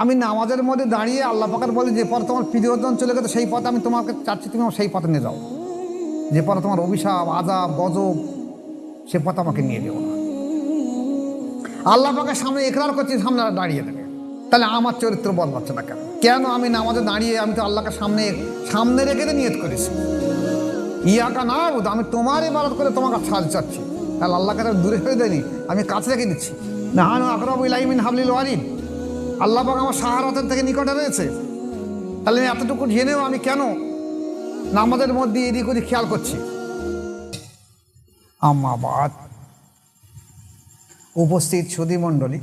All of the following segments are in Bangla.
আমি নামাজের মধ্যে দাঁড়িয়ে আল্লাহ পাকের বলি যে পথ তোমার প্রিয়জন চলে গেছে, সেই পথে আমি তোমাকে চাচ্ছি তুমি সেই পথে নিয়ে যাও। যে পথে তোমার অভিশাপ আজাব গজব, সে পথ আমাকে নিয়ে যেও না। আল্লাহ পাকের সামনে একরার করছি, সামনে দাঁড়িয়ে দেবে। তাহলে আমার চরিত্র বদলাচ্ছে না কেন? কেন আমি নামাজে দাঁড়িয়ে আমি তো আল্লাহকে সামনে সামনে রেখে দিয়ে নিয়ত করেছি? ইয়াকা না আমি তোমার ইবাদত করে তোমাকে সাহায্য চাচ্ছি। তাহলে আল্লাহকে দূরে হয়ে দেয়নি, আমি কাছে রেখে দিচ্ছি। না হানু আকরব ইলাইমিন হাবলিল ওয়ালিদ। আল্লাহ পাক আমার সাহারাতের থেকে নিকটে রয়েছে। তাহলে আমি এতটুকু জেনেও আমি কেন নামাজের মধ্যে এদিক ওদিক খেয়াল করছি? আমাবাদ উপস্থিত সুধী মণ্ডলী।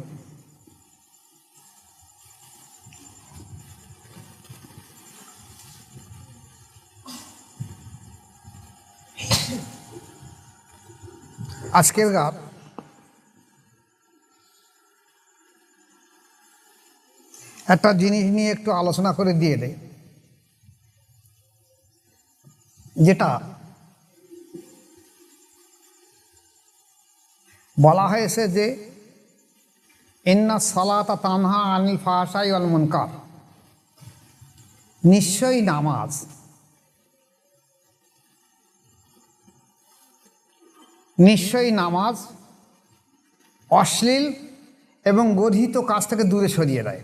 আজকের গান একটা জিনিস নিয়ে একটু আলোচনা করে দিয়ে দেয় যেটা বলা হয়েছে যে, ইন্না সালাতা তানহা আনিল ফাহাসাই আল মুনকার। নিশ্চয়ই নামাজ নিশ্চয়ই নামাজ অশ্লীল এবং গর্হিত কাজ থেকে দূরে সরিয়ে দেয়।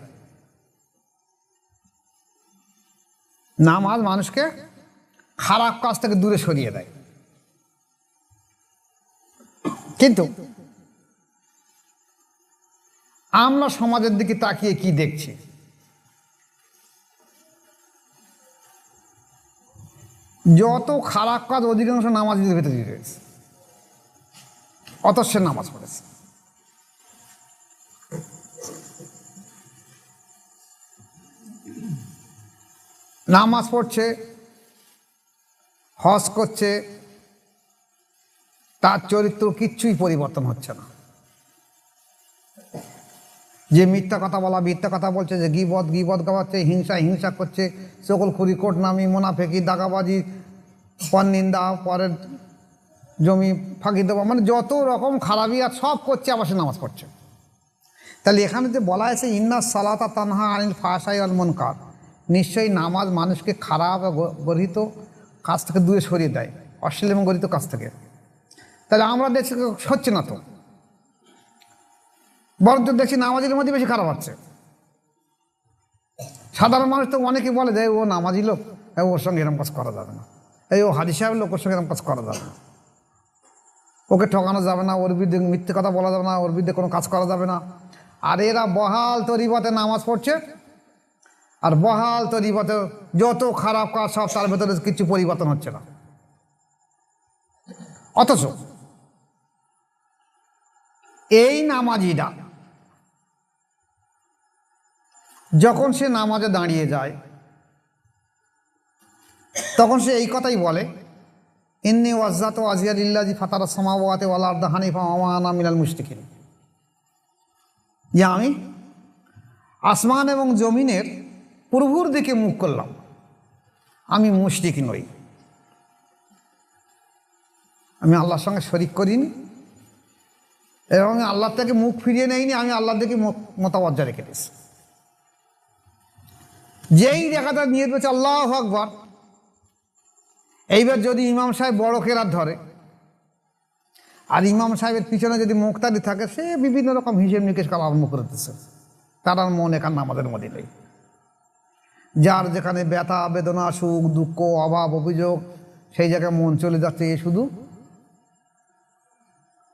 নামাজ মানুষকে খারাপ কাজ থেকে দূরে সরিয়ে দেয়। কিন্তু আমরা সমাজের দিকে তাকিয়ে কি দেখছি? যত খারাপ কাজ অধিকাংশ নামাজের ভেতরে রয়েছে। অত নামাজ পড়েছে। নামাজ পড়ছে, হজ করছে, তার চরিত্র কিচ্ছুই পরিবর্তন হচ্ছে না। যে মিথ্যা কথা বলা, মিথ্যা কথা বলছে, যে গিবদ গিবদ গাওয়াচ্ছে, হিংসা হিংসা করছে, সকল খুরি কোট নামি মোনাফেকি দাগাবাজি, পর নিন্দা, পরের জমি ফাঁকি দেওয়া মানে যত রকম খারাপি আর সব করছে, আবার সে নামাজ পড়ছে। তাহলে এখানে যে বলা হয়েছে, ইন্না সালাতা তানহা আনিল ফাশাই আল মনকার নিশ্চয়ই নামাজ মানুষকে খারাপ গর্হিত কাজ থেকে দূরে সরিয়ে দেয়, অশ্লীল এবং গর্হিত কাজ থেকে। তাহলে আমরা দেখছি হচ্ছে না তো। বরঞ্চ দেখছি নামাজের মধ্যে বেশি খারাপ হচ্ছে। সাধারণ মানুষ তো অনেকে বলে যে, ও নামাজি লোক ওর সঙ্গে এরকম কাজ করা যাবে না। এই ও হাজি সাহেব লোক ওর সঙ্গে এরকম কাজ করা যাবে না। ওকে ঠকানো যাবে না, ওর বিরুদ্ধে মিথ্যে কথা বলা যাবে না, ওর বিরুদ্ধে কোনো কাজ করা যাবে না। আর এরা বহাল তরিবতে নামাজ পড়ছে আর বহাল তরিবতে যত খারাপ কাজ সব তার ভেতরে কিছু পরিবর্তন হচ্ছে না। অথচ এই নামাজিরা যখন সে নামাজে দাঁড়িয়ে যায়, তখন সে এই কথাই বলে, ইন্নি ওয়াজ্জাত আজিয়ার ইল্লাজি ফাতারা সমাওয়াতে ওয়ালার দাহানিফা আমানা মিনাল মুশরিকিন। যে আমি আসমান এবং জমিনের প্রভুর দিকে মুখ করলাম। আমি মুশরিক নই। আমি আল্লাহর সঙ্গে শরিক করিনি। এবং আমি আল্লাহ থেকে মুখ ফিরিয়ে নেইনি, আমি আল্লাহর দিকে মতাবজ্জা রেখে দিয়েছি। যেই দেখাটা নিয়ে পেয়েছে আল্লাহ আকবর। এইবার যদি ইমাম সাহেব বড় কেরাত ধরে, আর ইমাম সাহেবের পিছনে যদি মুক্তাদি থাকে, সে বিভিন্ন রকম হিসেব নিকেশ করা আরম্ভ করে দিচ্ছে তার আর মন এখানে আমাদের মধ্যে নেই। যার যেখানে ব্যথা, বেদনা, সুখ, দুঃখ, অভাব, অভিযোগ, সেই জায়গায় মন চলে যাচ্ছে, এ শুধু।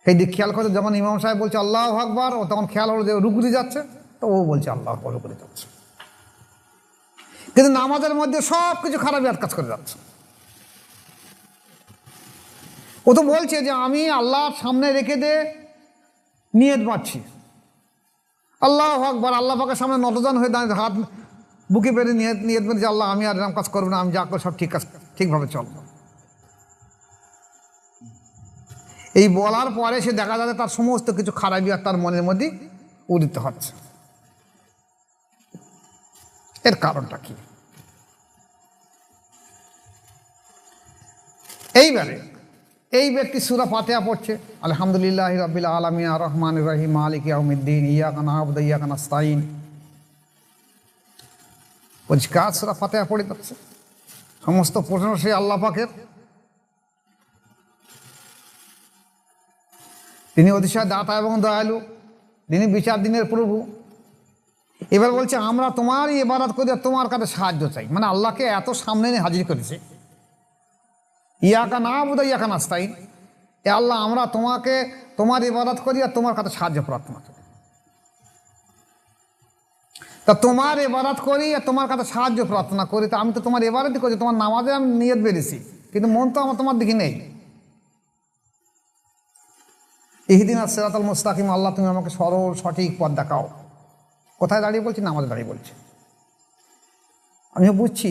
সেই দিক খেয়াল করছে, যখন ইমাম সাহেব বলছে, আল্লাহ আকবর ও তখন খেয়াল হলো যে রুকুরি যাচ্ছে, তো ও বলছে, আল্লাহ আকবর যাচ্ছে। কিন্তু নামাজের মধ্যে সব কিছু খারাপ আর কাজ করে যাচ্ছে। ও তো বলছে যে, আমি আল্লাহর সামনে রেখে দে, নিয়ত পাচ্ছি আল্লাহ আকবর, আল্লাহ পাকের সামনে নতজন হয়ে দাঁড়িয়ে হাত বুকে পেরে নিয়ত নিয়ত মেরে যে আল্লাহ, আমি আর এরকম কাজ করব না, আমি যা করব সব ঠিক কাজ, ঠিকভাবে চলবো। এই বলার পরে সে দেখা যাচ্ছে তার সমস্ত কিছু খারাপই আর তার মনের মধ্যে উদিত হচ্ছে। এর কারণটা কি? এইবারে এই ব্যক্তি সুরা ফাতেহা পড়ছে, আলহামদুলিল্লাহ রবিল আলমিন রহমান রহিম, মালিক ইয়াউমিদ্দিন ইয়া কানা আবদ ইয়া কানা স্তাইন পরিষ্কার সেরা ফাতেহা পড়ে যাচ্ছে? সমস্ত প্রশ্ন সেই আল্লাহ পাকের। তিনি অতিশয় দাতা এবং দয়ালু, তিনি বিচার দিনের প্রভু। এবার বলছে, আমরা তোমারই এবারাত করে, তোমার কাছে সাহায্য চাই। মানে আল্লাহকে এত সামনে নিয়ে হাজির করেছে। ইয়াকা না বোধ ইয়াকা নাস্তাই এ আল্লাহ, আমরা তোমাকে তোমার ইবাদত করি আর তোমার কাছে সাহায্য প্রার্থনা করি। তা তোমার এবারাত করি আর তোমার কাছে সাহায্য প্রার্থনা করি। তা আমি তো তোমার এবারতই করছি, তোমার নামাজে আমি নিয়ত বেরিয়েছি কিন্তু মন তো আমার তোমার দিকে নেই। ইহিদিন আর সেরাতাল মুস্তাকিম, আল্লাহ তুমি আমাকে সরল, সঠিক পথ দেখাও। কোথায় দাঁড়িয়ে বলছি? নামাজে দাঁড়িয়ে বলছি। আমিও বুঝছি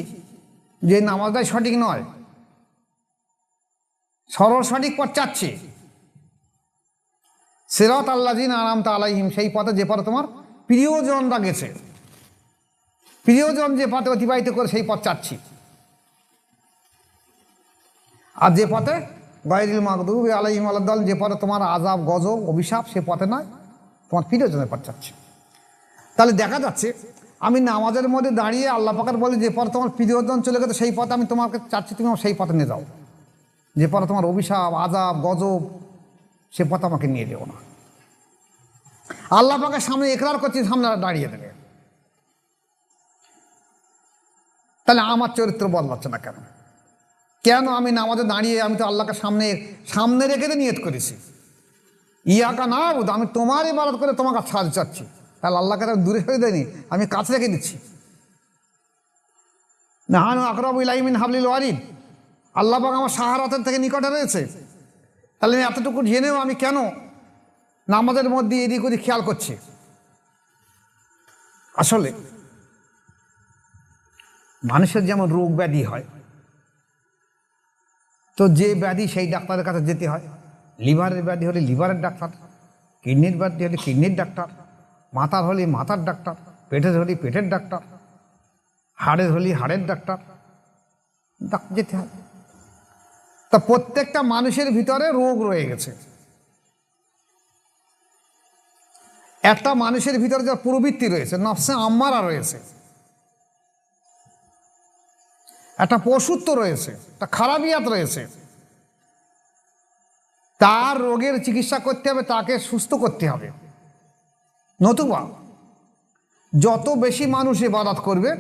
যে নামাজটাই সঠিক নয়, সরল, সঠিক পথ চাচ্ছি। সেরাত আল্লাহিন আরাম আলাইহিম, সেই পথে যে পথে তোমার প্রিয়জনরা গেছে। প্রিয়জন যে পথে অতিবাহিত করে সেই পথ চাচ্ছি। আর যে পথে গাইরিল মাকদুব আলাইহিম আল্লাহ যে পথে তোমার আজাব গজব, অভিশাপ, সে পথে নয়, তোমার প্রিয়জনের পথ চাচ্ছি। তাহলে দেখা যাচ্ছে, আমি নামাজের মধ্যে দাঁড়িয়ে আল্লাহ পাকের বলি, যে পথে তোমার প্রিয়জন চলে গেছে, সেই পথে আমি তোমাকে চাচ্ছি, তুমি সেই পথে নিয়ে যাও। যে পথে তোমার অভিশাপ আজাব গজব, সে পথে আমাকে নিয়ে যেও না। আল্লাহ পাকের সামনে একরার করছি, সামনে দাঁড়িয়ে দেবে। তাহলে আমার চরিত্র বদলাচ্ছে না কেন? কেন আমি নামাজে দাঁড়িয়ে আমি তো আল্লাহকে সামনে সামনে রেখে নিয়ত করেছি। ইয়াকা না বুধ আমি তোমার ইবাদত করে তোমার কাছে সাহায্য চাচ্ছি। তাহলে আল্লাহকে তো দূরে সরে দেয়নি, আমি কাছে রেখে দিচ্ছি। নাহানু আকরব ইলাইমিন হাবলিল ওয়ারিদ, আল্লাহ পাক আমার সাহারাতের থেকে নিকটে রয়েছে। তাহলে আমি এতটুকু জেনেও আমি কেন নামাজের মধ্যে এদিক ওদিক খেয়াল করছি। আসলে মানুষের যেমন রোগ ব্যাধি হয়, তো যে ব্যাধি সেই ডাক্তারের কাছে যেতে হয়। লিভারের ব্যাধি হলে লিভারের ডাক্তার, কিডনির ব্যাধি হলে কিডনির ডাক্তার, মাথার হলে মাথার ডাক্তার, পেটের হলে পেটের ডাক্তার, হাড়ের হলে হাড়ের ডাক্তার ডাক্তার যেতে হয়। তা প্রত্যেকটা মানুষের ভিতরে রোগ রয়ে গেছে। একটা মানুষের ভিতরে যার প্রবৃত্তি রয়েছে, নফসে আম্মারা রয়েছে একটা পশুত্ব রয়েছে, একটা খারাপিয়াত রয়েছে। তার রোগের চিকিৎসা করতে হবে, তাকে সুস্থ করতে হবে। নতুবা, যত বেশি মানুষ ইবাদত করবে,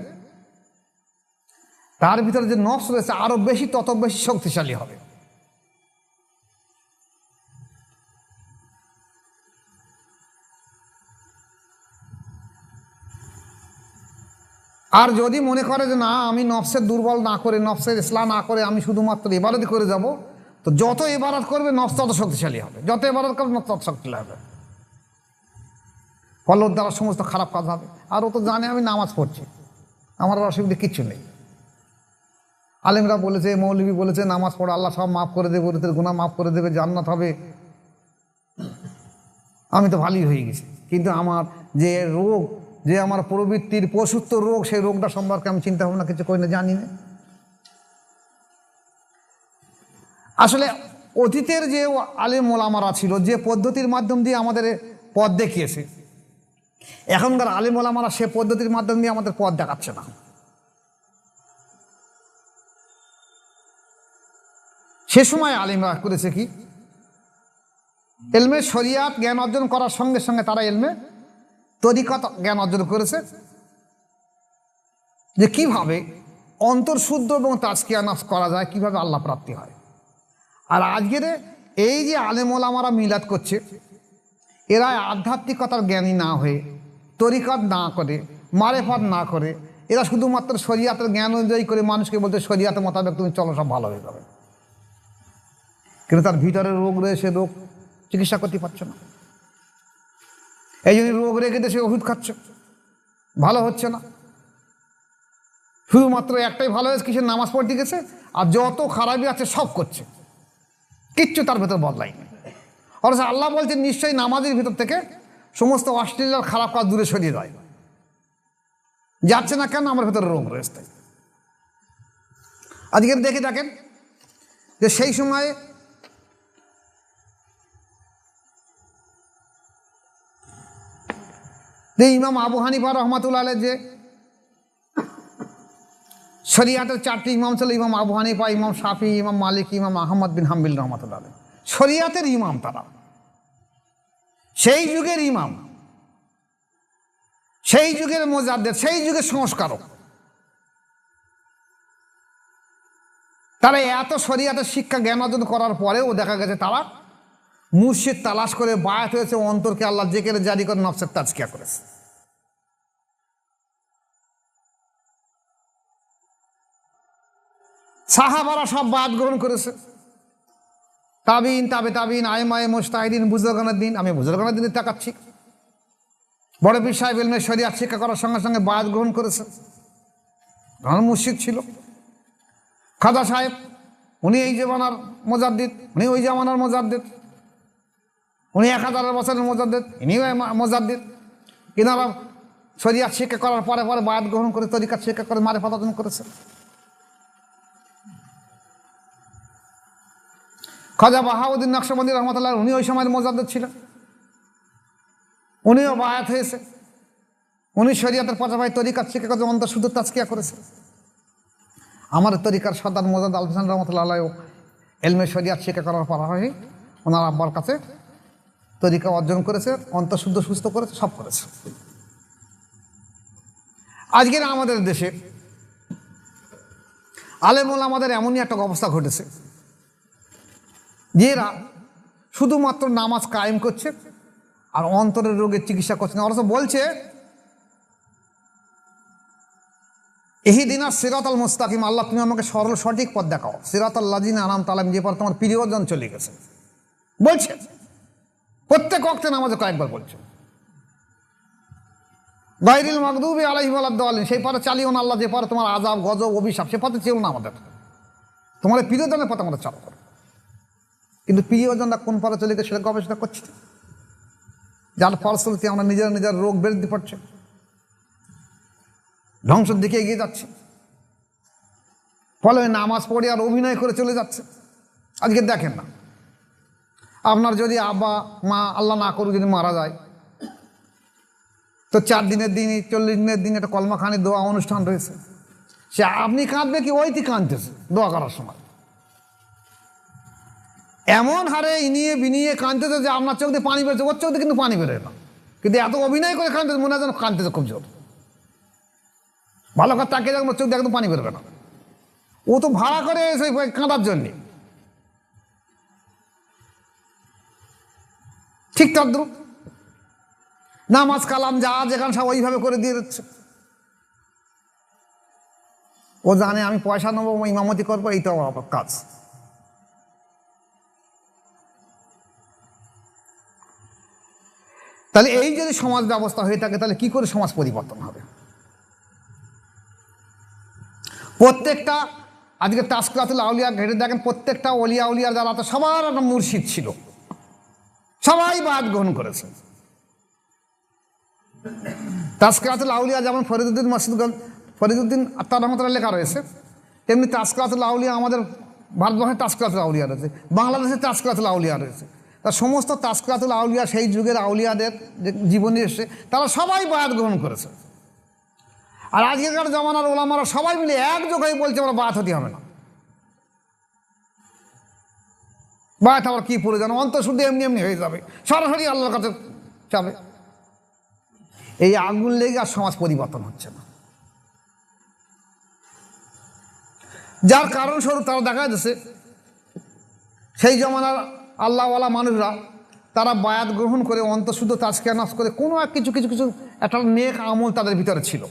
তার ভিতরে যে নফস রয়েছে, আরও বেশি, তত বেশি শক্তিশালী হবে। আর যদি মনে করে যে না, আমি নফসের দুর্বল না করে, নফসের ইসলাম না করে আমি শুধুমাত্র এবারতই করে যাব, তো যত এবারত করবে, নফস তত শক্তিশালী হবে। যত এবারত করবে, নফস তত শক্তিশালী হবে। ফলে দ্বারা সমস্ত খারাপ কাজ হবে। আর ও তো জানে আমি নামাজ পড়ছি। আমার আর অসুবিধা কিচ্ছু নেই। আলেমরা বলেছে, মৌলবী বলেছে, নামাজ পড়ে আল্লাহ সব মাফ করে দেবে, ওদের গুণা মাফ করে দেবে, জান্নাত হবে। আমি তো ভালোই হয়ে গেছি। কিন্তু আমার যে রোগ যে আমার প্রবৃত্তির পশুত্ব রোগ, সেই রোগটা সম্পর্কে আমি চিন্তা ভাবনা কিছু করি না, জানি না। আসলে অতীতের যে আলেম ওলামারা ছিল, যে পদ্ধতির মাধ্যম দিয়ে আমাদের পথ দেখিয়েছে, এখনকার আলেম ওলামারা সে পদ্ধতির মাধ্যম দিয়ে আমাদের পথ দেখাচ্ছে না। সে সময় আলিমরা করেছে কি? এলমে শরিয়াত জ্ঞান অর্জন করার সঙ্গে সঙ্গে তারা এলমে তরিকত জ্ঞান অর্জন করেছে। যে কীভাবে অন্তর্শুদ্ধ এবং তাজকিয়া নাফ করা যায়, কীভাবে আল্লাহ প্রাপ্তি হয়। আর আজকের এই যে আলেমোলামারা মিলাদ করছে, এরা আধ্যাত্মিকতার জ্ঞানী না হয়ে তরিকত না করে, মারেফত না করে, এরা শুধুমাত্র শরিয়াতের জ্ঞান অনুযায়ী করে মানুষকে বলতে শরিয়াতের মোতাবেক তুমি চলো, সব ভালো হয়ে যাবে। কিন্তু তার ভিতরে রোগ রয়েছে, রোগ চিকিৎসা করতে পারছে না। এই জন্য রোগ রেখে সে ওষুধ খাচ্ছে। ভালো হচ্ছে না। শুধুমাত্র একটাই ভালো হয়েছে, কিসের নামাজ পড়তে গেছে আর যত খারাপই আছে, সব করছে। কিচ্ছু তার ভেতর বদলায়নি অথচ আল্লাহ বলছেন নিশ্চয়ই নামাজের ভিতর থেকে সমস্ত অস্ট্রেলিয়ার খারাপ কাজ দূরে সরিয়ে দেয় যাচ্ছে না কেন? আমার ভেতরে রোগ রয়েছে তাই। আজকের দেখে দেখেন যে সেই সময়ে যে ইমাম আবু হানিফা রহমাতুল্লাহ আলের যে শরিয়াতের চারটি ইমাম ছিল, ইমাম আবু হানিফা, ইমাম শাফি, ইমাম মালিক, ইমাম আহমদ বিন হাম্বিল রহমতুল্লাহ আলাইহ। শরিয়াতের ইমাম তারা। সেই যুগের ইমাম, সেই যুগের মোজাদ্দের সেই যুগের সংস্কারক। তারা এত শরিয়াতের শিক্ষা জ্ঞান অর্জন করার পরেও দেখা গেছে তারা মুর্শিদ তালাশ করে বায়াত হয়েছে, অন্তরকে আল্লাহ জেকের জারি করে নফসের তাজকিয়া করেছে। সাহাবারা সব বাদ গ্রহণ করেছে। তাবিন, তাবে তাবিন আয়মায় মোস্তাহিদিন বুজরগানের দিন, আমি বুজরগানের দিনে তাকাচ্ছি। বড় পীর সাহেব ইলমে শরিয়াত শিক্ষা করার সঙ্গে সঙ্গে বাদ গ্রহণ করেছে। ধর্ম মুর্শিদ ছিল। খাদা সাহেব, উনি এই জমানার মোজাদ্দিদ, উনি ওই জমানার মোজাদ্দিদ। উনি এক হাজারের বছরের মোজাদ্দিদ, ইনিও মোজাদ্দিদ। ইনারা শরিয়াত শিক্ষা করার পরে পরে বাদ গ্রহণ করে তরিকাত শিক্ষা করে মারে অর্জন করেছে। খাজা বাহাউদ্দিন নকশবন্দি রহমতুল্লাহ উনি ওই সময়ের মোজাদ্দিদ ছিলেন উনিও বায়াত হয়েছে। উনি শরিয়াতের পাশাপাশি তরিকাত শিক্ষা করে অন্তর শুধু তাজকিয়া করেছে। আমার তরিকার সর্দার মোজাদ আল হোসেন রহমতুল্লাহ এলমে শরিয়াত শিক্ষা করার পাশাপাশি ওনার আব্বার কাছে তরিকা অর্জন করেছে, অন্তঃশুদ্ধ, সুস্থ করেছে, সব করেছে। আজকের আমাদের দেশে আলেমুল আমাদের এমনই একটা অবস্থা ঘটেছে। যে এরা শুধুমাত্র নামাজ কায়েম করছে আর অন্তরের রোগের চিকিৎসা করছে না। তো বলছে এই দিন আর সিরাত আল মুস্তাকিম, আল্লাহ তুমি আমাকে সরল সঠিক পথ দেখাও। সিরাত আল্লাজিন আনাম তালাম যে পর তোমার প্রিয়জন চলে গেছে। বলছে। প্রত্যেক অক্তে নামাজে কয়েকবার বলছে। বাইরিল মকদুবি আলাইহিম আলাদ্দালিন সেই পথে চালিও না আল্লাহ, যে পরে তোমার আজাব গজব, অভিশাপ, সে পথে ছিল না আমাদের। তোমার প্রিয়জনের পথে আমাদের চালু করো কিন্তু প্রিয়জনরা কোন পথে চলে গেছে সেটা গবেষণা করছি। যার ফলশ্রুতি আমরা নিজের নিজের রোগ বৃদ্ধি পাচ্ছে। ধ্বংসের দিকে এগিয়ে যাচ্ছে। ফলে নামাজ পড়ে আর অভিনয় করে চলে যাচ্ছে। আজকে দেখেন না। আপনার যদি আব্বা, মা, আল্লাহ না করুক যদি মারা যায়, তো চার দিনের দিন, চল্লিশ দিনের দিন একটা কলমাখানি দোয়া অনুষ্ঠান রয়েছে। সে আপনি কাঁদবে কি ওইটি কাঁদতেছে দোয়া করার সময়? এমন হারে ইনিয়ে বিনিয়ে কাঁদতেছে যে আপনার চোখ দিয়ে পানি বেরোচ্ছে, ওর চোখ দিয়ে কিন্তু পানি বেরোয় না। কিন্তু এত অভিনয় করে কাঁদতেছে, মনে হয় যেন কাঁদতেছে খুব জোর। ভালো করে তাকিয়ে ওর চোখ দিয়ে একদম পানি বেরোবে না। ও তো ভাড়া করে সেই কাঁদার জন্যে। ঠিক তদ্রুপ। নামাজ, কালাম, যা যেখানে সব ওইভাবে করে দিয়ে দিচ্ছে। ও জানে আমি পয়সা নেব ইমামতি করব এইটা আমার কাজ। তাহলে এই যদি সমাজ ব্যবস্থা হয়ে থাকে, তাহলে কি করে সমাজ পরিবর্তন হবে? প্রত্যেকটা, আজকে তাসকাতুল আউলিয়া ঘেটে দেখেন, প্রত্যেকটা অলিয়া উলিয়া যারা তো সবার একটা মুর্শিদ ছিল। সবাই বাদ গ্রহণ করেছে। তাসকাতুল আউলিয়া যেমন ফরিদুদ্দিন মাসুদগঞ্জ ফরিদুদ্দিন আত্মার রহমতুল্লাহ লেখা রয়েছে, তেমনি তাসকাতুল আউলিয়া আমাদের ভারতবর্ষে তাসকাতুল আউলিয়া রয়েছে বাংলাদেশে তাসকাতুল আউলিয়া রয়েছে। তা সমস্ত তাসকাতুল আউলিয়া, সেই যুগের আউলিয়াদের জীবনে এসে তারা সবাই বায়াত গ্রহণ করেছে। আর আজকের জমানার ওলামারা সবাই মিলে এক হয়ে বলছে, আমরা বায়াত হতে হবে না। বায়াত আবার কী প্রয়োজন? অন্তঃশুদ্ধি এমনি এমনি হয়ে যাবে, সরাসরি আল্লাহর কাছে যাবে। এই আগুন লেগে আর সমাজ পরিবর্তন হচ্ছে না। যার কারণস্বরূপ তারা দেখা যাচ্ছে, সেই জমানার আল্লাহওয়ালা মানুষরা, তারা বায়াত গ্রহণ করে, অন্তঃশুদ্ধ তাজকে নাশ করে, কোনো এক কিছু কিছু কিছু, একটা নেক আমল তাদের ভিতরে ছিল।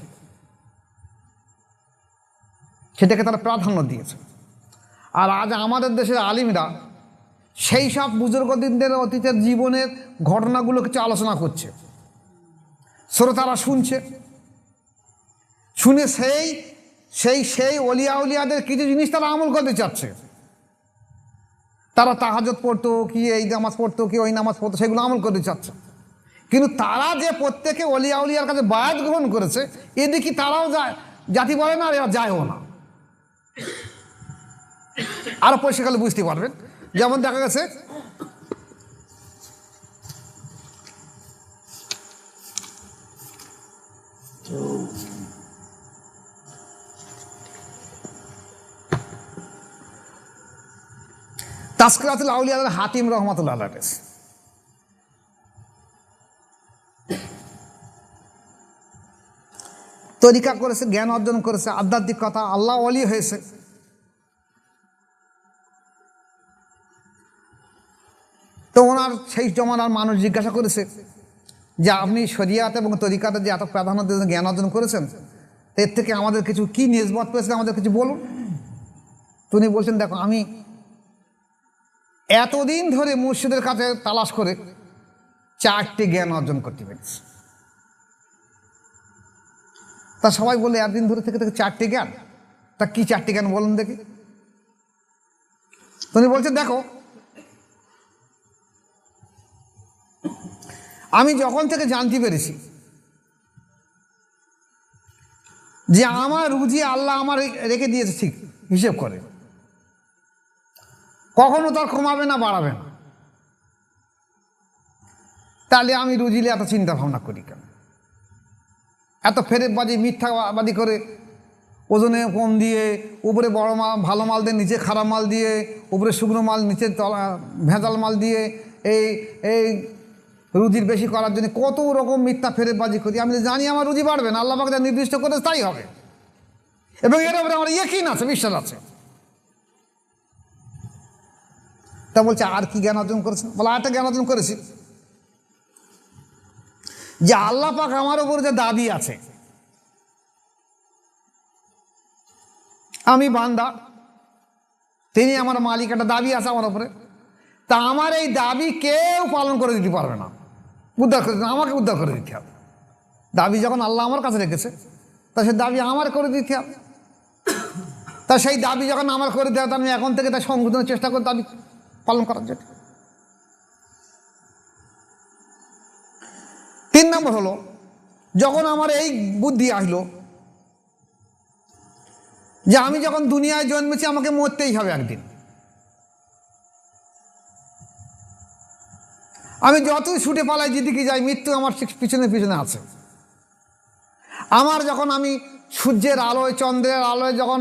সেটাকে তারা প্রাধান্য দিয়েছে। আর আজ আমাদের দেশের আলিমরা সেই সব বুজুর্গদিনদের অতীতের জীবনের ঘটনাগুলো কিছু আলোচনা করছে। শ্রোতারা শুনছে। শুনে সেই সেই সেই অলিয়া উলিয়াদের কিছু জিনিস তারা আমল করতে চাচ্ছে। তারা তাহাজত পড়তো, কি এই নামাজ পড়তো, কি ওই নামাজ পড়তো, সেগুলো আমল করতে চাচ্ছে। কিন্তু তারা যে প্রত্যেকে অলিয়া উলিয়ার কাছে বায়াত গ্রহণ করেছে এদিকে তারাও যায়, জাতি বলে না আর এরা যায়ও না। আরও পরিষ্কার বুঝতে পারবেন। যেমন দেখা গেছে তাস্করাতুল আউলিয়া হাতিম রহমতুল্লাহ কাছে তরিকা করেছে, জ্ঞান অর্জন করেছে আধ্যাত্মিক কথা আল্লাহ অলি হয়েছে। তো ওনার সেই জমানার মানুষ জিজ্ঞাসা করেছে যে, আপনি শরিয়াত এবং তরিকাতে যে এত প্রাধান্য দিয়ে জ্ঞান অর্জন করেছেন এর থেকে আমাদের কিছু কি নিসবত পেয়েছেন আমাদের কিছু বলুন। তো উনি বলছেন, দেখো, আমি এতদিন ধরে মুর্শিদের কাছে তালাশ করে চারটি জ্ঞান অর্জন করতে পেরেছি। তা সবাই বলে একদিন ধরে থেকে থেকে চারটি জ্ঞান? তা কি চারটি জ্ঞান বলুন দেখি? তুমি বলছেন, দেখো, আমি যখন থেকে জানতে পেরেছি যে আমার রুজি আল্লাহ আমার রেখে দিয়েছে ঠিক হিসেব করে কখনো তার কমাবে না, বাড়াবে না। তাহলে আমি রুজিলে এত চিন্তা ভাবনা করি কেন? এত ফেরেববাজি মিথ্যাবাদি করে ওজনে কম দিয়ে, উপরে বড় মাল, ভালো মাল দিয়ে, নিচে খারাপ মাল দিয়ে, উপরে শুকনো মাল, নিচে ভেজাল মাল দিয়ে, এই এই রুজির বেশি করার জন্য কত রকম মিথ্যা ফেরেববাজি করি। আমি জানি আমার রুজি বাড়বে না, আল্লাহ যা নির্দিষ্ট করে তাই হবে। এবং এর উপরে আমার ইয়েকিন আছে, বিশ্বাস আছে। তা বলছে, আর কি জ্ঞান অর্জন করেছেন? বলে আরেকটা জ্ঞান অর্জন করেছি। যে আল্লাহ পাক আমার উপর যে দাবি আছে, আমি বান্দা, তিনি আমার মালিক, একটা দাবি আছে আমার উপরে, তা আমার এই দাবি কেউ পালন করে দিতে পারবে না। উদ্ধার করে আমাকে উদ্ধার করে দিতে হবে। দাবি যখন আল্লাহ আমার কাছে রেখেছে, তা সে দাবি আমার করে দিতে হবে। তা সেই দাবি যখন আমার করে দেওয়া আমি এখন থেকে তা সংশোধনের চেষ্টা করি দাবি পালন করার জন্য। তিন নম্বর হলো, যখন আমার এই বুদ্ধি আসলো যে আমি যখন দুনিয়ায় জন্মেছি, আমাকে মরতেই হবে একদিন। আমি যতই ছুটে পালাই, যেদিকে যাই, মৃত্যু আমার পিছনে পিছনে আছে। আমার যখন আমি সূর্যের আলোয়, চন্দ্রের আলোয়, যখন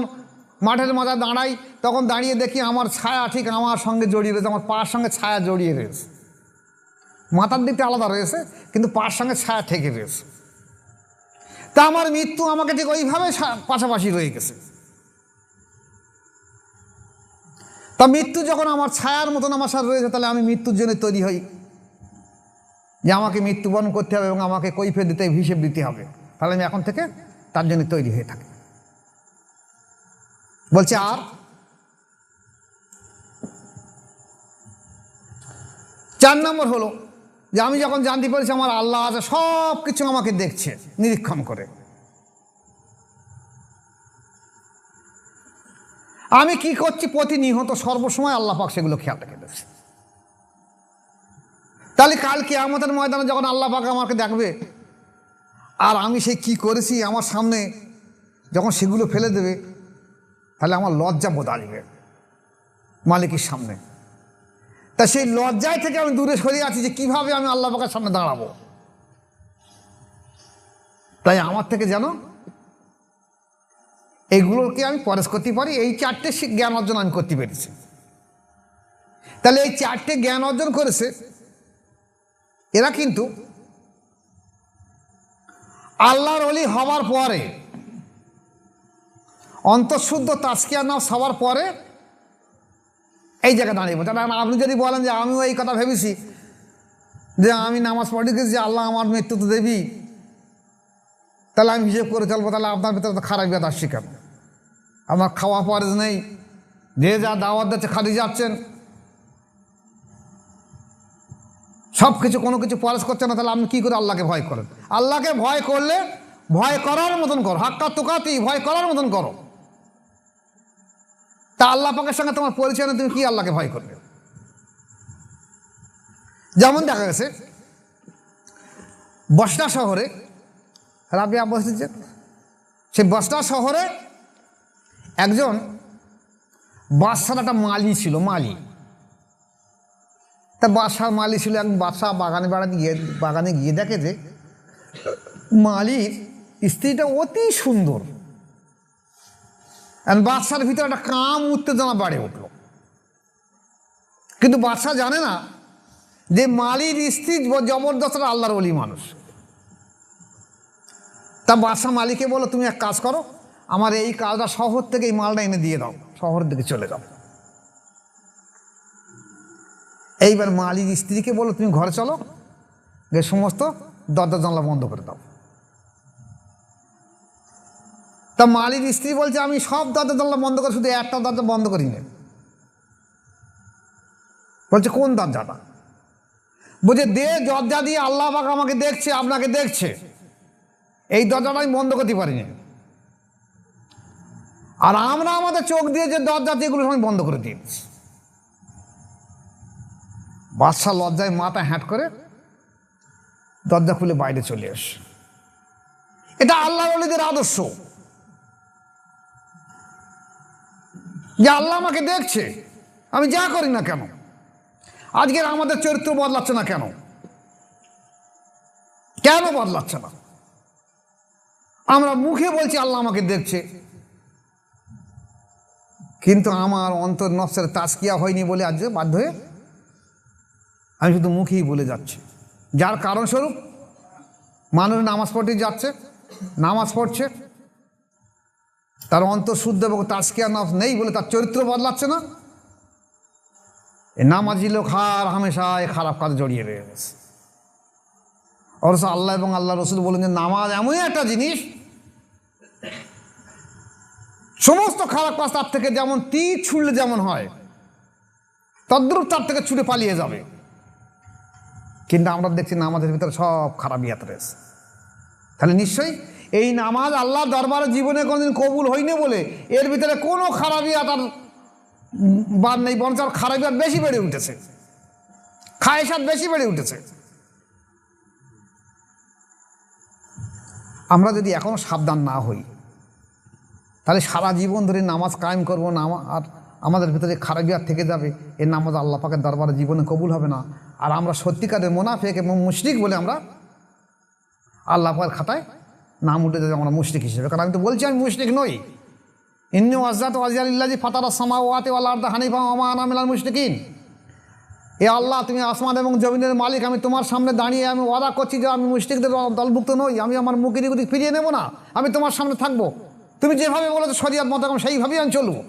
মাঠের মাথায় দাঁড়াই, তখন দাঁড়িয়ে দেখি আমার ছায়া ঠিক আমার সঙ্গে জড়িয়ে রয়েছে, আমার পায়ের সঙ্গে ছায়া জড়িয়ে রয়েছে। মাথার দিকটা আলাদা রয়েছে, কিন্তু পায়ের সঙ্গে ছায়া ঠেকে রয়েছে। তা আমার মৃত্যু আমাকে ঠিক ওইভাবে পাশাপাশি রয়ে গেছে। তা মৃত্যু যখন আমার ছায়ার মতন আমার সাথে রয়েছে, তাহলে আমি মৃত্যুর জন্য তৈরি হই। যে আমাকে মৃত্যুবরণ করতে হবে এবং আমাকে কৈফে দিতে হিসেব দিতে হবে। তাহলে আমি এখন থেকে তার জন্য তৈরি হয়ে থাকি। বলছে আর? চার নম্বর হলো যে আমি যখন জানতে পেরেছি আমার আল্লাহ আছে সব কিছু আমাকে দেখছে, নিরীক্ষণ করে। আমি কি করছি? প্রতিনিহত সর্বসময় আল্লাহ পাক সেগুলো খেয়াল রেখে দিচ্ছে। তাহলে কালকে আমাদের ময়দানে যখন আল্লাহ পাক আমাকে দেখবে, আর আমি সেই কি করেছি? আমার সামনে যখন সেগুলো ফেলে দেবে তাহলে আমার লজ্জা বোধ আসবে মালিকের সামনে। তা সেই লজ্জায় থেকে আমি দূরে সরে আছি যে কীভাবে আমি আল্লাহ পাকের সামনে দাঁড়াবো। তাই আমার থেকে যেন এইগুলোকে আমি পরেশ করতে পারি, এই চারটে জ্ঞান অর্জন আমি করতে পেরেছি। তাহলে এই চারটে জ্ঞান অর্জন করেছে, এরা কিন্তু আল্লাহর অলি হওয়ার পরে অন্তঃশুদ্ধ তাস্কিয়া নাম সবার পরে। এই জায়গায় দাঁড়িয়ে তাহলে আপনি যদি বলেন যে আমিও এই কথা ভেবেছি, যে আমি নামাজ পড়ে গেছি যে আল্লাহ আমার মৃত্যু তো দেবি, তাহলে আমি হিসেব করে চলবো, তাহলে আপনার ভিতরে তো খারাপ বেদ আসছে কেন আমার খাওয়া পরেজ নেই, যে যা দাওয়াত দিচ্ছে খালি যাচ্ছেন। সব কিছু কোনো কিছু পরেজ করছে না, তাহলে আপনি কী করে আল্লাহকে ভয় করেন? আল্লাহকে ভয় করলে, ভয় করার মতন করো। হাক্কা তুকাতি, ভয় করার মতন করো। তা আল্লাহ পাকের সঙ্গে তোমার পরিচয় নেই, তুমি কি আল্লাহকে ভয় করবে? যেমন দেখা গেছে বসরা শহরে রাবিয়া বসেছে সেই বসরা শহরে একজন বাদশার একটা মালি ছিল, মালি। তা বাদশার মালি ছিল, এক বাদশাহ বাগানে বেড়াতে গিয়ে, বাগানে গিয়ে দেখে যে মালির স্ত্রীটা অতি সুন্দর। বাদশার ভিতরে একটা কাম উত্তেজনা বাড়ে উঠল। কিন্তু বাদশাহ জানে না যে মালির স্ত্রী জবরদস্ত আল্লাহর অলি মানুষ। তা বাদশাহ মালিকে বলো তুমি এক কাজ করো, আমার এই কাজটা শহর থেকে এই মালটা এনে দিয়ে দাও শহরের দিকে চলে যাও। এইবার মালির স্ত্রীকে বলো তুমি ঘরে চলো যে সমস্ত দরজা জানলা বন্ধ করে দাও। তা মালির স্ত্রী বলছে, আমি সব দরজা জানলা বন্ধ করে, শুধু একটা দরজা বন্ধ করি না বলছে, কোন দরজাটা? বলছে, দে দরজা দিয়ে আল্লাহ পাক আমাকে দেখছে, আপনাকে দেখছে। এই দরজাটা আমি বন্ধ করতে পারিনি। আর আমরা আমাদের চোখ দিয়ে যে দরজা এগুলো আমি বন্ধ করে দিয়েছি। বাদশাহ লজ্জায় মাথা হ্যাট করে দরজা খুলে বাইরে চলে আস। এটা আল্লাহ অলিদের আদর্শ। যে আল্লাহ আমাকে দেখছে, আমি যা করি না কেন? আজকের আমাদের চরিত্র বদলাচ্ছে না কেন? কেন বদলাচ্ছে না? আমরা মুখে বলছি আল্লাহ আমাকে দেখছে, কিন্তু আমার অন্তর নফসের তাস্কিয়া হয়নি বলে আজ বাধ্য হয়ে আমি শুধু মুখেই বলে যাচ্ছি। যার কারণস্বরূপ মানুষ নামাজ পড়তে যাচ্ছে, নামাজ পড়ছে তার অন্তর শুদ্ধ এবং তাস্কিয়া নফস নেই বলে তার চরিত্র বদলাচ্ছে না। এ নামাজি লোক হার হামেশায় খারাপ কাজে জড়িয়ে রয়ে গেছে। অথচ আল্লাহ এবং আল্লাহ রসুল বলেন যে, নামাজ এমনই একটা জিনিস, সমস্ত খারাপ কাজ তার থেকে যেমন তীর ছুড়লে যেমন হয়, তদ্রুপ তার থেকে ছুটে পালিয়ে যাবে। কিন্তু আমরা দেখছি নামাজের ভিতরে সব খারাপ ইয়াত রয়েছে। তাহলে নিশ্চয়ই এই নামাজ আল্লাহ দরবারে জীবনে কোনোদিন কবুল হয়নি বলে এর ভিতরে কোনো খারাপিয়াত আর বাদ নেই, বরঞ্চ আর খারাপিয়াত বেশি বেড়ে উঠেছে। খায়সাত বেশি বেড়ে উঠেছে। আমরা যদি এখনও সাবধান না হই, তাহলে সারা জীবন ধরে নামাজ কায়েম করব না, আর আমাদের ভিতরে খারাপিয়াত থেকে যাবে। এই নামাজ আল্লাহ পাকের দরবারে জীবনে কবুল হবে না। আর আমরা সত্যিকারের মোনাফেক এবং মুশরিক বলে আমরা আল্লাহ পাকের খাতায় নাম উঠে যাবে আমরা মুশরিক হিসেবে। কারণ আমি তো বলছি, আমি মুশরিক নই। ইন্নি ওয়াজাত ওয়াজিয়ালিল্লাজি ফাতারা সামা ওয়াতে ওয়াল আর্দা হানিফা ওমা আনামিলাল মুশরিকিন। এ আল্লাহ, তুমি আসমান এবং জমিনের মালিক, আমি তোমার সামনে দাঁড়িয়ে আমি ওয়াদা করছি যে আমি মুশরিকদের দলভুক্ত নই, আমি আমার দিক ফিরিয়ে নেব না, আমি তোমার সামনে থাকব। তুমি যেভাবে বলেছ শরিয়াত মতো সেইভাবেই আমি চলবো।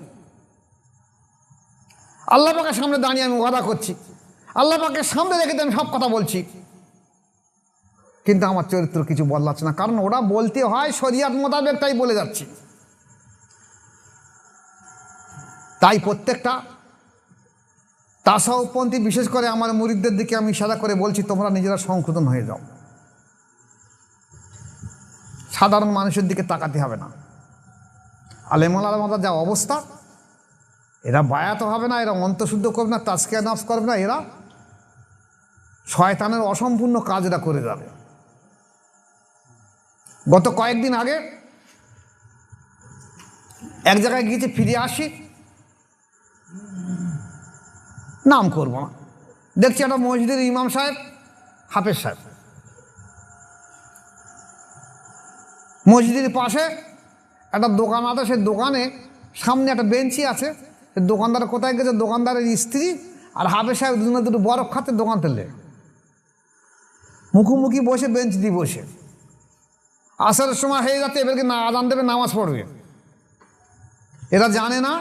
আল্লাহ পাকের সামনে দাঁড়িয়ে আমি ওয়াদা করছি। আল্লাহ পাকের সামনে রেখে আমি সব কথা বলছি। কিন্তু আমার চরিত্র কিছু বদলাচ্ছে না। কারণ ওরা বলতে হয় শরিয়াত মোতাবেক তাই বলে যাচ্ছি। তাই প্রত্যেকটা তাসাউপন্থী, বিশেষ করে আমার মুরিদদের দিকে আমি ইশারা করে বলছি, তোমরা নিজেরা সংশোধন হয়ে যাও। সাধারণ মানুষের দিকে তাকাতে হবে না। আলেমাল আলমাদার যা অবস্থা, এরা বায়াত হবে না, এরা অন্তঃশুদ্ধ করবে না তাস্কিয়া নাফস করবে না, এরা শয়তানের অসম্পূর্ণ কাজ এরা করে যাবে। গত কয়েকদিন আগে এক জায়গায় গিয়েছে, ফিরে আসি। নাম করব না। দেখছি একটা মসজিদের ইমাম সাহেব, হাফেজ সাহেব। মসজিদের পাশে একটা দোকান আছে সেই দোকানে সামনে একটা বেঞ্চি আছে। সে দোকানদার কোথায় গেছে? দোকানদারের স্ত্রী আর হাফেজ সাহেব দুজনে দুটো বরফ খাতে দোকান তেলে মুখোমুখি বসে বেঞ্চ দিয়ে বসে। আসার সময় হয়ে যাচ্ছে এবারকে না আদান দেবে, নামাজ পড়বে। এরা জানে না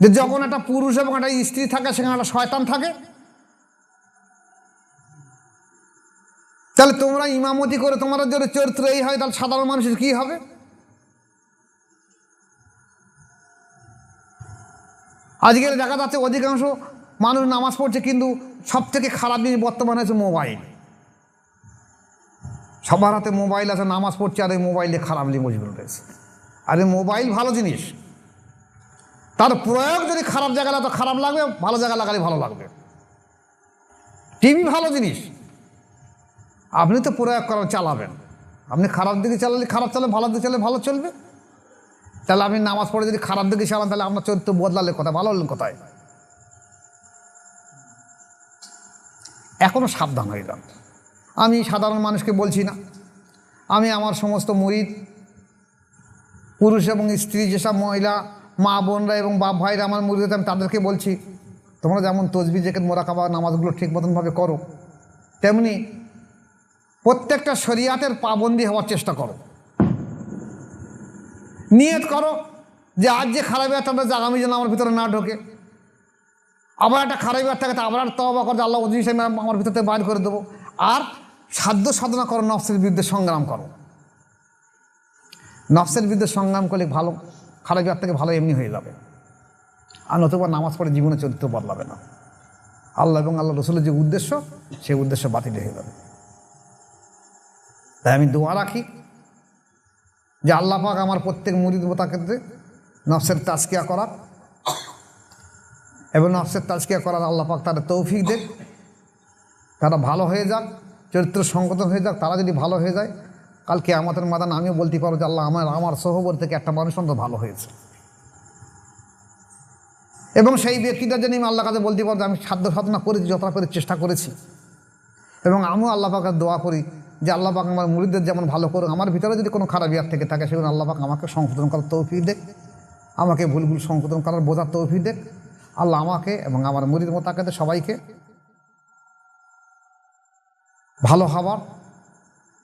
যে যখন একটা পুরুষ এবং একটা স্ত্রী থাকে, সেখানে একটা শয়তান থাকে। তাহলে তোমরা ইমামতি করে তোমার যদি চরিত্র এই হয়, তাহলে সাধারণ মানুষের কি হবে? আজকের দেখা যাচ্ছে অধিকাংশ মানুষ নামাজ পড়ছে, কিন্তু সব থেকে খারাপ জিনিস বর্তমানে হচ্ছে মোবাইল। সবার হাতে মোবাইল আছে, নামাজ পড়ছে, আর এই মোবাইলে খারাপ জিনিসগুলো রয়েছে। আর এই মোবাইল ভালো জিনিস। তার প্রয়োগ যদি খারাপ জায়গায় তো খারাপ লাগবে, ভালো জায়গায় লাগালে ভালো লাগবে। টিভি ভালো জিনিস। আপনি তো প্রয়োগ করার চালাবেন। আপনি খারাপ দিকে চালালে খারাপ চালালে ভালো দিকে চালালে ভালো চলবে। তাহলে আপনি নামাজ পড়ে যদি খারাপ দিকে চালান, তাহলে আপনার চরিত্র বদলালে কোথায় ভালো হলেন কোথায়? এখনও সাবধান যান। আমি সাধারণ মানুষকে বলছি না। আমি আমার সমস্ত মরিদ, পুরুষ এবং স্ত্রী যেসব মহিলা, মা বোনরা এবং বাপ ভাইরা আমার মুরিদ আমি তাদেরকে বলছি, তোমরা যেমন তসবি জেকে মোরাকাবা, নামাজগুলো ঠিক মতনভাবে করো, তেমনি প্রত্যেকটা শরিয়াতের পাবন্দি হওয়ার চেষ্টা করো। নিয়ত করো যে আজ যে খারাপ ব্যাপারটা আগামী যেন আমার ভিতরে না ঢোকে। আবার একটা খারাপ ব্যাপার থাকে, তা তবা করে আল্লাহ জিনিস আমি আমার ভিতর থেকে বাইর করে দেবো। আর সাধ্য সাধনা করো, নফসের বিরুদ্ধে সংগ্রাম করো। নফসের বিরুদ্ধে সংগ্রাম করলে ভালো, খারাপ ব্যাপার থেকে ভালো এমনি হয়ে যাবে। আর নতুবা নামাজ পড়ে জীবনে চরিত্র বদলাবে না। আল্লাহ এবং আল্লাহ রসুলের যে উদ্দেশ্য সেই উদ্দেশ্য বাতিল হয়ে যাবে। তাই আমি দোয়া রাখি যে আল্লাহ পাক আমার প্রত্যেক মুরিদ মোতাকে নফসের তাজকিয়া করার এবং নফসের তাজকিয়া করার আল্লাহ পাক তারা তৌফিক দেখ তারা ভালো হয়ে যাক, চরিত্র সংগঠন হয়ে যাক, তারা যদি ভালো হয়ে যায় কালকে আমাদের মাদান আমিও বলতে পারব যে আল্লাহ আমার আমার সহবর থেকে একটা মানুষ অন্তত ভালো হয়েছে। এবং সেই ব্যক্তিটার জন্য আমি আল্লাহ কাছে বলতে পারব যে আমি সাধ্য সাধনা করেছি, যতটা করে চেষ্টা করেছি। এবং আমিও আল্লাহ পাকের দোয়া করি যে আল্লাহ পাক আমার মুরিদদের যেমন ভালো করুক, আমার ভিতরে যদি কোনো খারাপ ইয়ার থেকে থাকে সেগুলো আল্লাহ পাক আমাকে সংশোধন করার তৌফিক দেখ আমাকে ভুল ভুল সংশোধন করার বোঝার তৌফিক দেখ আল্লাহ আমাকে এবং আমার মুরিদ মোতাকে সবাইকে ভালো হবার,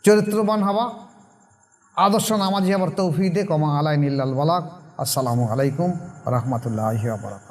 চরিত্রবান হওয়া আদর্শ নামাজি হবার তৌফিক দেখ কমা আলাই নিল্লাল বালাক। আসসালামু আলাইকুম রহমতুল্লাহ বারাক